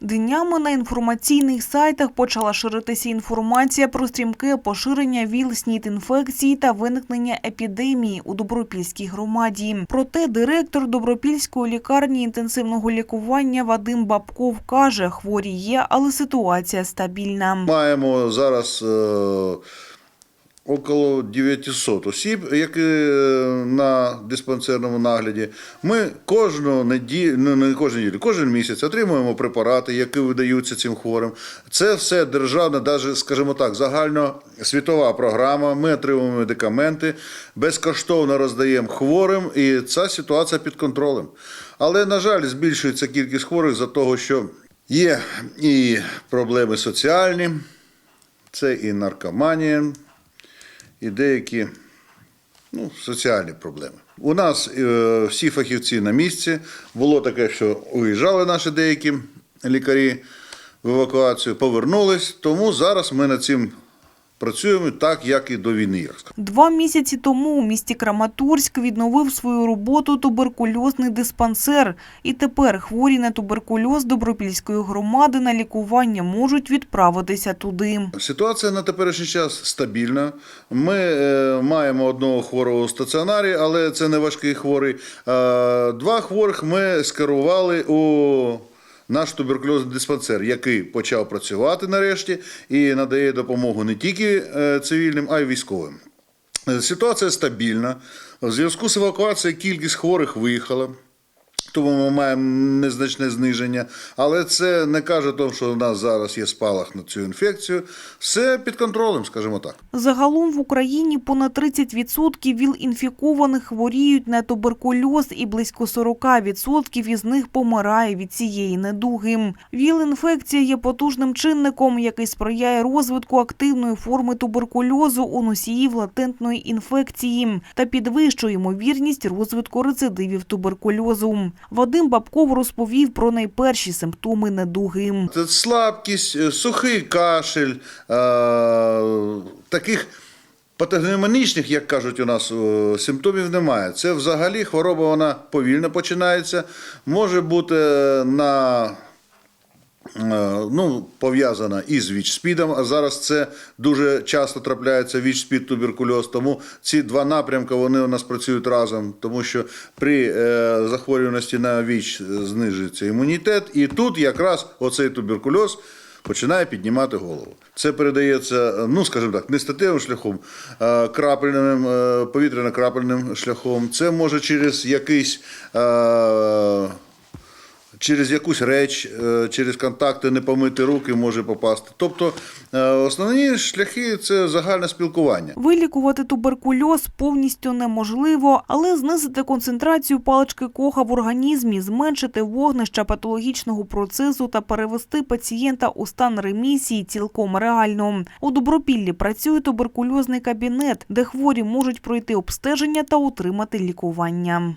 Днями на інформаційних сайтах почала ширитися інформація про стрімке поширення ВІЛ-СНІД-інфекції та виникнення епідемії у Добропільській громаді. Проте директор Добропільської лікарні інтенсивного лікування Вадим Бабков каже, хворі є, але ситуація стабільна. Маємо зараз е, около 900 осіб, які е, на диспансерному нагляді. Ми кожну неділю, ну не кожну неділю, кожен місяць отримуємо препарати, які видаються цим хворим. Це все державна, навіть, скажімо так, загальносвітова програма. Ми отримуємо медикаменти, безкоштовно роздаємо хворим, і ця ситуація під контролем. Але, на жаль, збільшується кількість хворих за того, що є і проблеми соціальні, це і наркоманія, і деякі ну, соціальні проблеми. У нас е, всі фахівці на місці. Було таке, що уїжджали наші деякі лікарі в евакуацію, повернулись. Тому зараз ми над цим працюємо так, як і до війни. Два місяці тому у місті Краматорськ відновив свою роботу туберкульозний диспансер. І тепер хворі на туберкульоз Добропільської громади на лікування можуть відправитися туди. Ситуація на теперішній час стабільна. Ми е, маємо одного хворого у стаціонарі, але це не важкий хворий. Е, два хворих ми скерували у наш туберкульозний диспансер, який почав працювати нарешті і надає допомогу не тільки е, цивільним, а й військовим. Е, Ситуація стабільна. В зв'язку з евакуацією кількість хворих виїхала. Тому ми маємо незначне зниження, але це не каже тому, що у нас зараз є спалах на цю інфекцію. Все під контролем, скажімо так. Загалом в Україні понад 30% ВІЛ-інфікованих хворіють на туберкульоз і близько 40% із них помирає від цієї недуги. ВІЛ-інфекція є потужним чинником, який сприяє розвитку активної форми туберкульозу у носіїв латентної інфекції та підвищує ймовірність розвитку рецидивів туберкульозу. Вадим Бабков розповів про найперші симптоми недуги. Це слабкість, е, сухий кашель, е, таких патогномонічних, як кажуть у нас, е, симптомів немає. Це взагалі хвороба вона повільно починається. Може бути на ну, пов'язана із ВІЧ-СПІДом, а зараз це дуже часто трапляється ВІЧ-СПІД, туберкульоз. Тому ці два напрямки вони у нас працюють разом, тому що при е, захворюваності на ВІЧ знижується імунітет, і тут якраз оцей туберкульоз. Починає піднімати голову. Це передається, ну скажімо так, не статевим шляхом, а крапельним, е, повітряно-крапельним шляхом. Це може через якийсь е, через якусь реч, е, через контакти не помити руки може попасти. Тобто е, основні шляхи це загальне спілкування. Вилікувати туберкульоз повністю неможливо, але знизити концентрацію палички коха в організмі, зменшити вогнища патологічного процесу та перевести пацієнта у стан ремісії цілком реально. У Добропіллі працює туберкульозний кабінет, де хворі можуть пройти обстеження та отримати лікування.